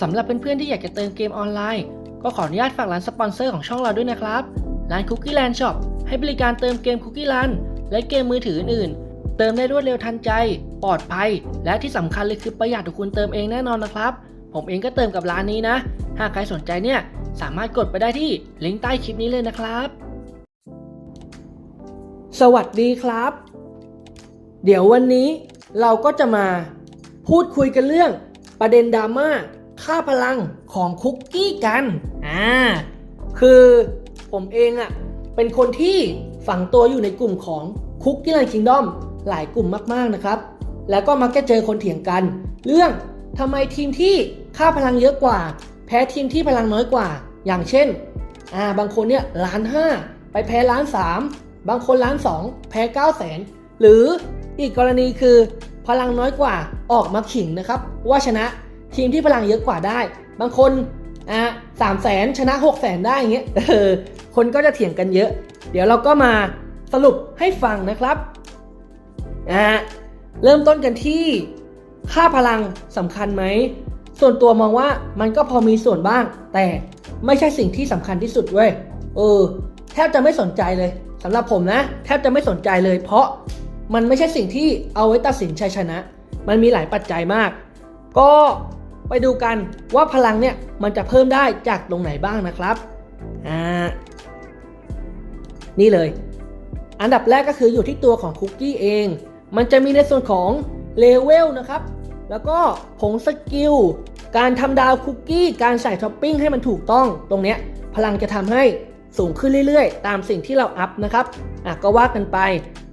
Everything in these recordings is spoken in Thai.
สำหรับเพื่อนๆที่อยากจะเติมเกมออนไลน์ ก็ขออนุญาตฝากร้านสปอนเซอร์ของช่องเราด้วยนะครับ ร้าน Cookie Land Shop ให้บริการเติมเกม Cookie Land และเกมมือถืออื่นๆ เติมได้รวดเร็วทันใจ ปลอดภัย และที่สำคัญเลยคือประหยัดกว่าคุณเติมเองแน่นอนนะครับ ผมเองก็เติมกับร้านนี้นะ หากใครสนใจเนี่ยสามารถกดไปได้ที่ลิงก์ใต้คลิปนี้เลยนะครับ สวัสดีครับ เดี๋ยววันนี้เราก็จะมา พูดคุยกันเรื่องประเด็นดราม่า ค่าพลังของคุกกี้กัน อ่า คือผมเองอะ่ะ เป็นคนที่ฝังตัวอยู่ในกลุ่มของคุกกี้ l ล n คิงดอมหลายกลุ่มมากๆนะครับ แล้วก็มักจะเจอคนเถียงกัน เรื่องทำไมทีมที่ค่าพลังเยอะกว่า แพ้ทีมที่พลังน้อยกว่า อย่างเช่น อ่า บางคนเนี่ยล้านห้าไปแพ้ล้านสามบางคนล้านสองแพ้เก้าแสนหรืออีกกรณีคือพลังน้อยกว่าออกมาขิงนะครับ ว่าชนะ ทีมที่พลังเยอะกว่าได้ บางคนอะสามแสนชนะหกแสนได้อย่างเงี้ยเออคนก็จะเถียงกันเยอะ เดี๋ยวเราก็มาสรุปให้ฟังนะครับอะเริ่มต้นกันที่ค่าพลังสำคัญไหม ส่วนตัวมองว่ามันก็พอมีส่วนบ้าง แต่ไม่ใช่สิ่งที่สำคัญที่สุดเว้ยเออแทบจะไม่สนใจเลยสำหรับผมนะ แทบจะไม่สนใจเลย เพราะมันไม่ใช่สิ่งที่เอาไว้ตัดสินชัยชนะ มันมีหลายปัจจัยมาก ก็ ไปดูกันว่าพลังเนี่ยมันจะเพิ่มได้จากตรงไหนบ้างนะครับอ่านี่เลย อันดับแรกก็คืออยู่ที่ตัวของคุกกี้เอง มันจะมีในส่วนของเลเวลนะครับ แล้วก็ผงสกิล การทำดาวคุกกี้ การใส่ท็อปปิ้งให้มันถูกต้อง ตรงเนี้ยพลังจะทำให้สูงขึ้นเรื่อยๆ ตามสิ่งที่เราอัพนะครับ อะก็ว่ากันไป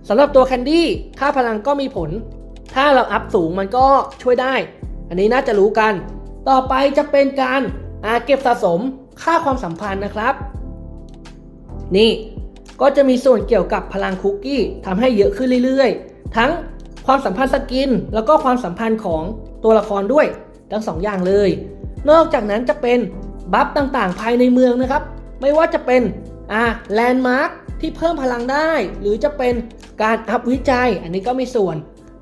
สำหรับตัวแคนดี้ค่าพลังก็มีผล ถ้าเราอัพสูงมันก็ช่วยได้ อันนี้น่าจะรู้กัน ต่อไปจะเป็นการอาเก็บสะสมค่าความสัมพันธ์นะครับ นี่ก็จะมีส่วนเกี่ยวกับพลังคุกกี้ทำให้เยอะขึ้นเรื่อยๆ ทั้งความสัมพันธ์สกิน แล้วก็ความสัมพันธ์ของตัวละครด้วย ทั้งสองอย่างเลย นอกจากนั้นจะเป็นบัฟต่างๆ ภายในเมืองนะครับ ไม่ว่าจะเป็นอ่าแลนด์มาร์คที่เพิ่มพลังได้ หรือจะเป็นการอัพวิจัย อันนี้ก็มีส่วน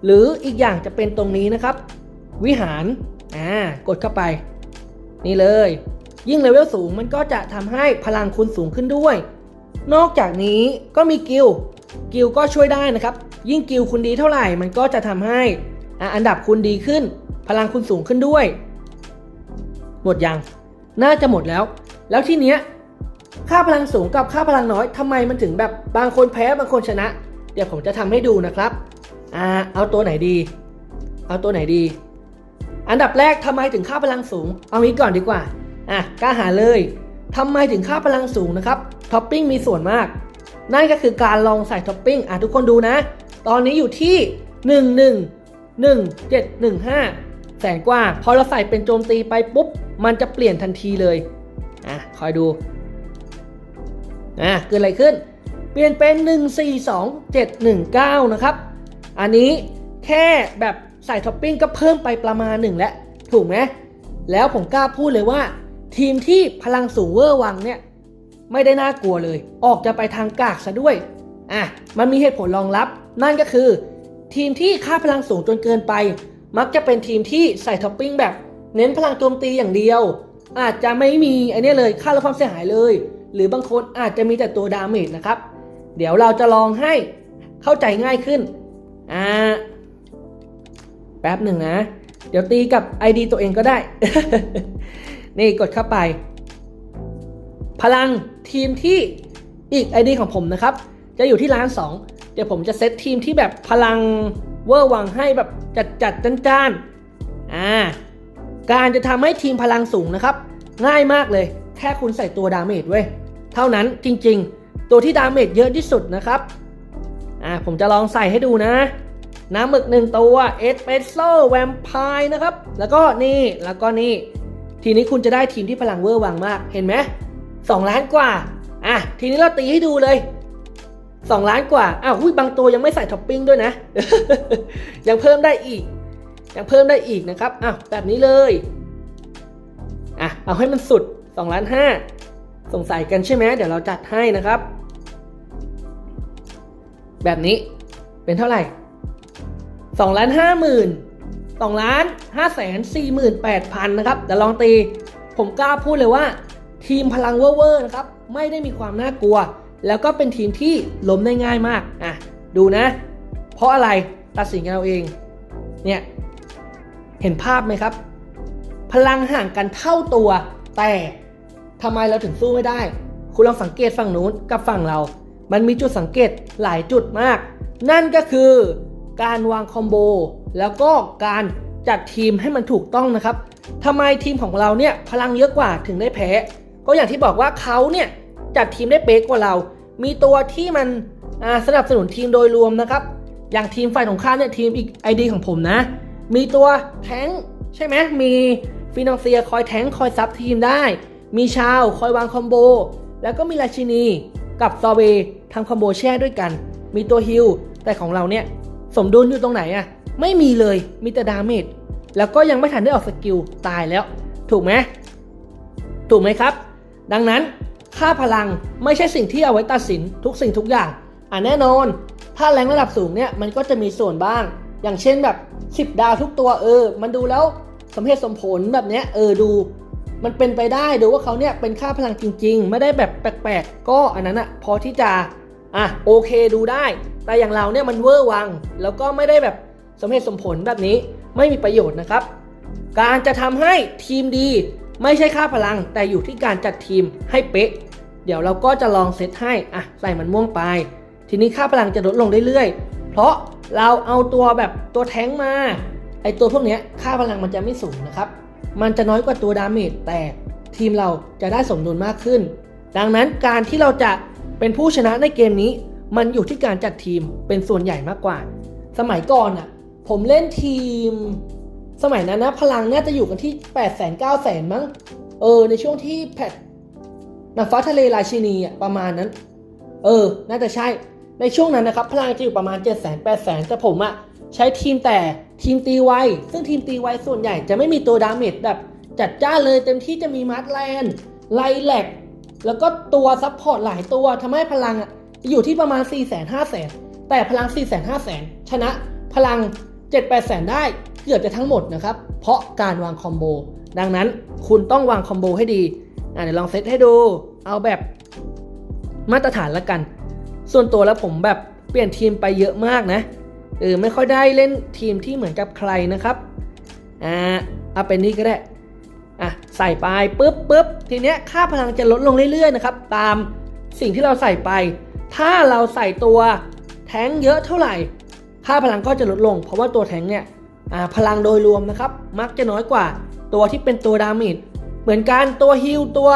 หรืออีกอย่างจะเป็นตรงนี้นะครับ วิหารอ่ากดเข้าไป นี่เลย ยิ่งเลเวลสูงมันก็จะทำให้พลังคุณสูงขึ้นด้วย นอกจากนี้ก็มีกิลกิลก็ช่วยได้นะครับ ยิ่งกิลคุณดีเท่าไหร่มันก็จะทำให้อันดับคุณดีขึ้น พลังคุณสูงขึ้นด้วย หมดยังน่าจะหมดแล้ว แล้วที่เนี้ยค่าพลังสูงกับค่าพลังน้อยทำไมมันถึงแบบบางคนแพ้บางคนชนะ เดี๋ยวผมจะทำให้ดูนะครับอ่าเอาตัวไหนดี เอาตัวไหนดี อันดับแรกทำไมถึงค่าพลังสูง เอางี้ก่อนดีกว่า อะกล้าหาเลยทำไมถึงค่าพลังสูงนะครับ ท็อปปิ้งมีส่วนมาก นั่นก็คือการลองใส่ท็อปปิ้ง อะทุกคนดูนะ ตอนนี้อยู่ที่ 1 1 1 7 1 5 แสนกว่า พอเราใส่เป็นโจมตีไปปุ๊บ มันจะเปลี่ยนทันทีเลย อะคอยดู อะเกิดอะไรขึ้น เปลี่ยนเป็น 1 4 2 7 1 9 นะครับ อันนี้แค่แบบ ใส่ท็อปปิ้งก็เพิ่มไปประมาณหนึ่งแล้วถูกไหมแล้วผมกล้าพูดเลยว่า ทีมที่พลังสูงเวอร์วังเนี่ย ไม่ได้น่ากลัวเลย ออกจะไปทางกากซะด้วยอะมันมีเหตุผลรองรับ นั่นก็คือ ทีมที่ค่าพลังสูงจนเกินไป มักจะเป็นทีมที่ใส่ท็อปปิ้งแบบ เน้นพลังโจมตีอย่างเดียว อาจจะไม่มีไอ้นี่เลยค่าลดความเสียหายเลย หรือบางคนอาจจะมีแต่ตัวดาเมจนะครับ เดี๋ยวเราจะลองให้เข้าใจง่ายขึ้นอ่า แป๊บหนึ่งนะ เดี๋ยวตีกับ ID ตัวเองก็ได้ นี่กดเข้าไป พลังทีมที่อีก ID ของผมนะครับ จะอยู่ที่ล้านสองเดี๋ยวผมจะเซตทีมที่แบบพลังเวอร์วังให้แบบจัดจัดจ้านจ้านๆอ่าการจะทำให้ทีมพลังสูงนะครับ ง่ายมากเลย แค่คุณใส่ตัวดาเมจเว้ยเท่านั้นจริงๆ ตัวที่ดาเมจเยอะที่สุดนะครับอ่าผมจะลองใส่ให้ดูนะ น้ำหมึกหนึ่งตัวเอสเปรสโซ่แวมไพร์นะครับ แล้วก็นี่แล้วก็นี่ ทีนี้คุณจะได้ทีมที่พลังเวอร์วังมากเห็นไหมสองล้านกว่าอะทีนี้เราตีให้ดูเลยสองล้านกว่าอ้าวหุ้ยบางตัวยังไม่ใส่ท็อปปิ้งด้วยนะ ยังเพิ่มได้อีก ยังเพิ่มได้อีกนะครับอ้าวแบบนี้เลยอะเอาให้มันสุด2ล้านห้าสงสัยกันใช่ไหมเดี๋ยวเราจัดให้นะครับ แบบนี้เป็นเท่าไหร่ 2ล้านห้าหมื่น2ล้าน5แสน48,000นแปดพันนะครับเดี๋ยวลองตี ผมกล้าพูดเลยว่า ทีมพลังเวอร์นะครับ ไม่ได้มีความน่ากลัว แล้วก็เป็นทีมที่ล้มได้ง่ายมากอะดูนะ เพราะอะไรตัดสินกันเอาเอง เนี่ย เห็นภาพไหมครับ พลังห่างกันเท่าตัว แต่ทำไมเราถึงสู้ไม่ได้ คุณลองสังเกตฝั่งนู้นกับฝั่งเรา มันมีจุดสังเกตหลายจุดมาก นั่นก็คือ การวางคอมโบ แล้วก็การจัดทีมให้มันถูกต้องนะครับทำไมทีมของเราเนี่ยพลังเยอะกว่าถึงได้แพ้ ก็อย่างที่บอกว่าเขาเนี่ยจัดทีมได้เป๊ะกว่าเรา มีตัวที่มันสนับสนุนทีมโดยรวมนะครับ อย่างทีมฝ่ายของข้าเนี่ยทีมอีกไอดีของผมนะ มีตัวแท้งใช่ไหมมีฟินองเซียคอยแท้งคอยซับทีมได้ มีชาวคอยวางคอมโบ แล้วก็มีราชินีกับซอเวทำคอมโบแช่ด้วยกัน มีตัวฮิลแต่ของเราเนี่ย สมดุลอยู่ตรงไหนอะไม่มีเลยมีแต่ดาเมจแล้วก็ยังไม่ทันได้ออกสกิลตายแล้ว ถูกไหมถูกไหมครับ ดังนั้นค่าพลังไม่ใช่สิ่งที่เอาไว้ตัดสินทุกสิ่งทุกอย่างอะแน่นอน ถ้าแรงระดับสูงเนี่ยมันก็จะมีส่วนบ้าง อย่างเช่นแบบ 10 ดาวทุกตัวเออ มันดูแล้วสมเหตุสมผลแบบเนี้ยเออดู มันเป็นไปได้ดูว่าเขาเนี่ยเป็นค่าพลังจริง ๆ ไม่ได้แบบแปลกๆ ก็อันนั้นอะพอที่จะ อะโอเคดูได้ แต่อย่างเราเนี่ยมันเวอร์วัง แล้วก็ไม่ได้แบบสมเหตุสมผลแบบนี้ไม่มีประโยชน์นะครับ การจะทำให้ทีมดีไม่ใช่ค่าพลัง แต่อยู่ที่การจัดทีมให้เป๊ะ เดี๋ยวเราก็จะลองเซตให้อะใส่มันม่วงไป ทีนี้ค่าพลังจะลดลงเรื่อยๆ เพราะเราเอาตัวแบบตัวแท้งมาไอตัวพวกเนี้ยค่าพลังมันจะไม่สูงนะครับ มันจะน้อยกว่าตัวดาเมจแต่ทีมเราจะได้สมดุลมากขึ้น ดังนั้นการที่เราจะ เป็นผู้ชนะในเกมนี้มันอยู่ที่การจัดทีมเป็นส่วนใหญ่มากกว่า สมัยก่อนอะ ผมเล่นทีม สมัยนั้นนะพลังน่าจะอยู่กันที่8 0 0 0 0 9 0 0 0 0มั้ง เออ ในช่วงที่แพทนางฟ้าทะเลราชินีอะประมาณนั้น เออ น่าจะใช่ ในช่วงนั้นนะครับ พลังจะอยู่ประมาณ7 0 0 0 0 0 8 0 0 0 0แต่ผมอะใช้ทีมแต่ทีมตีไว ซึ่งทีมตีไวส่วนใหญ่จะไม่มีตัวดาเมจแบบจัดจ้าเลยเต็มที่จะมีมาร์ทแลนด์ไลแลก แล้วก็ตัวซับพอร์ตหลายตัวทำให้พลังอะอยู่ที่ประมาณ 4 5 0 0 0 0 0แต่พลัง 4 5 0 0 0 0ชนะพลัง 7 8 0 0 0 0 ได้เกือบจะทั้งหมดนะครับ เพราะการวางคอมโบ ดังนั้นคุณต้องวางคอมโบให้ดีอะเดี๋ยวลองเซตให้ดู เอาแบบมาตรฐานละกัน ส่วนตัวแล้วผมแบบเปลี่ยนทีมไปเยอะมากนะเออไม่ค่อยได้เล่นทีมที่เหมือนกับใครนะครับอ่าเอาเป็นนี่ก็ได้ อะใส่ไปปุ๊บปุ๊บทีเนี้ยค่าพลังจะลดลงเรื่อยๆนะครับตามสิ่งที่เราใส่ไป ถ้าเราใส่ตัวแท้งเยอะเท่าไหร่ ค่าพลังก็จะลดลง เพราะว่าตัวแท้งเนี่ยพลังโดยรวมนะครับ มักจะน้อยกว่าตัวที่เป็นตัวดาเมจเหมือนกันตัวฮิลตัว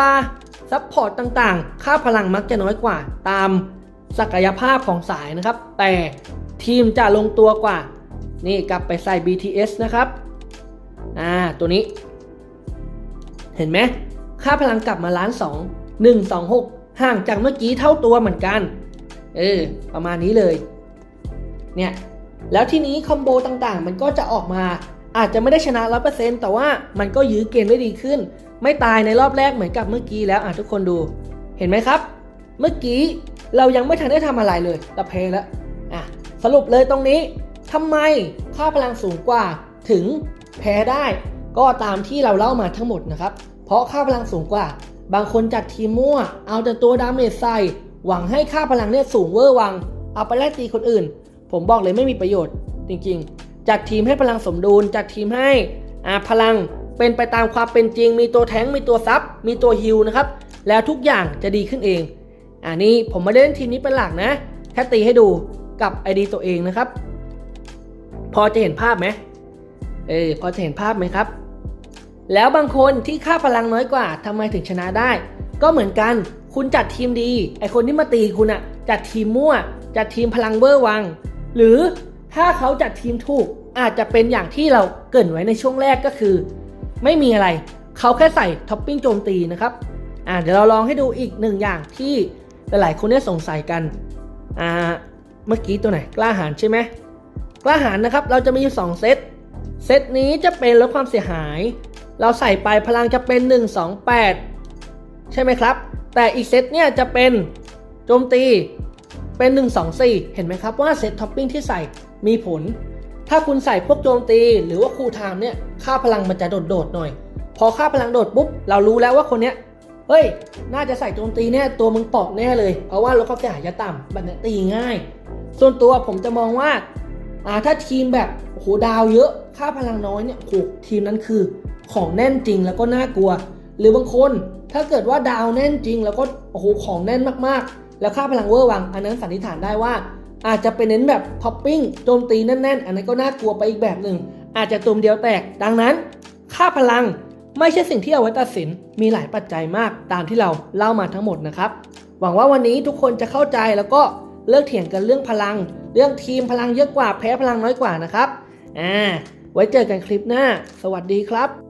ซับพอร์ตต่างๆ ค่าพลังมักจะน้อยกว่า ตามศักยภาพของสายนะครับ แต่ทีมจะลงตัวกว่า นี่กลับไปใส่ BTS นะครับ อ่า ตัวนี้ เห็นไหมค่าพลังกลับมาล้านสองหนึ่งสองหกห่างจากเมื่อกี้เท่าตัวเหมือนกัน เออ ประมาณนี้เลย เนี่ย แล้วทีนี้คอมโบต่างๆ มันก็จะออกมา อาจจะไม่ได้ชนะร้อเปอร์เซ็นต์แต่ว่ามันก็ยื้อเกมได้ดีขึ้น ไม่ตายในรอบแรกเหมือนกับเมื่อกี้แล้วอะทุกคนดู เห็นไหมครับ เมื่อกี้เรายังไม่ทันได้ทำอะไรเลยเราเพลแล้ว อะ สรุปเลยตรงนี้ทำไมค่าพลังสูงกว่าถึงแพ้ได้ ก็ตามที่เราเล่ามาทั้งหมดนะครับ เพราะค่าพลังสูงกว่า บางคนจัดทีมมั่ว เอาแต่ตัวดาเมจใส่หวังให้ค่าพลังเนี่ยสูงเวอร์วัง เอาไปแลกตีคนอื่น ผมบอกเลยไม่มีประโยชน์ จริงๆ จัดทีมให้พลังสมดุล จัดทีมให้อาพลังเป็นไปตามความเป็นจริง มีตัวแท้งมีตัวซับมีตัวฮิลนะครับ แล้วทุกอย่างจะดีขึ้นเอง อันนี้ผมไม่ได้เล่นทีมนี้เป็นหลักนะ แค่ตีให้ดูกับไอดีตัวเองนะครับ พอจะเห็นภาพไหมเออพอจะเห็นภาพไหมครับ แล้วบางคนที่ค่าพลังน้อยกว่าทำไมถึงชนะได้ ก็เหมือนกันคุณจัดทีมดี ไอคนที่มาตีคุณอะจัดทีมมั่ว จัดทีมพลังเวอร์วัง หรือถ้าเขาจัดทีมถูกอาจจะเป็นอย่างที่เราเกินไว้ในช่วงแรกก็คือ ไม่มีอะไรเขาแค่ใส่ท็อปปิ้งโจมตีนะครับอ่าเดี๋ยวเราลองให้ดูอีกหนึ่งอย่างที่หลายๆคนเนี่ยสงสัยกันอ่าเมื่อกี้ตัวไหนกล้าหาญใช่ไหมกล้าหาญนะครับเราจะมีอยู่2เซตเซตนี้จะเป็นลดความเสียหาย เราใส่ไปพลังจะเป็น 1 2 8 ใช่ไหมครับ แต่อีกเซตเนี่ยจะเป็นโจมตีเป็น 1 2 4 เห็นไหมครับว่าเซตท็อปปิ้งที่ใส่มีผล ถ้าคุณใส่พวกโจมตีหรือว่าคูลไทม์เนี่ยค่าพลังมันจะโดดๆหน่อย พอค่าพลังโดดปุ๊บ เรารู้แล้วว่าคนเนี้ยเฮ้ย น่าจะใส่โจมตีแน่ตัวมึงเปอกแน่เลย เพราะว่าลดความเสียหายจะต่ำแบบเนี้ยตีง่าย ส่วนตัวผมจะมองว่าอ่าถ้าทีมแบบโหดาวเยอะค่าพลังน้อยเนี่ยโอ้โหทีมนั้นคือ ของแน่นจริงแล้วก็น่ากลัว หรือบางคนถ้าเกิดว่าดาวแน่นจริง แล้วก็โอ้โหของแน่นมากๆ แล้วค่าพลังเวอร์วัง อันนั้นสันนิษฐานได้ว่า อาจจะเป็นเน้นแบบท็อปปิ้งโจมตีแน่นๆ อันนั้นก็น่ากลัวไปอีกแบบหนึ่ง อาจจะตุมเดียวแตก ดังนั้น ค่าพลังไม่ใช่สิ่งที่เอาไว้ตัดสินมีหลายปัจจัยมากตามที่เราเล่ามาทั้งหมดนะครับ หวังว่าวันนี้ทุกคนจะเข้าใจแล้วก็เลิกเถียงกันเรื่องพลัง เรื่องทีมพลังเยอะกว่าแพ้พลังน้อยกว่านะครับอ่าไว้เจอกันคลิปหน้า สวัสดีครับ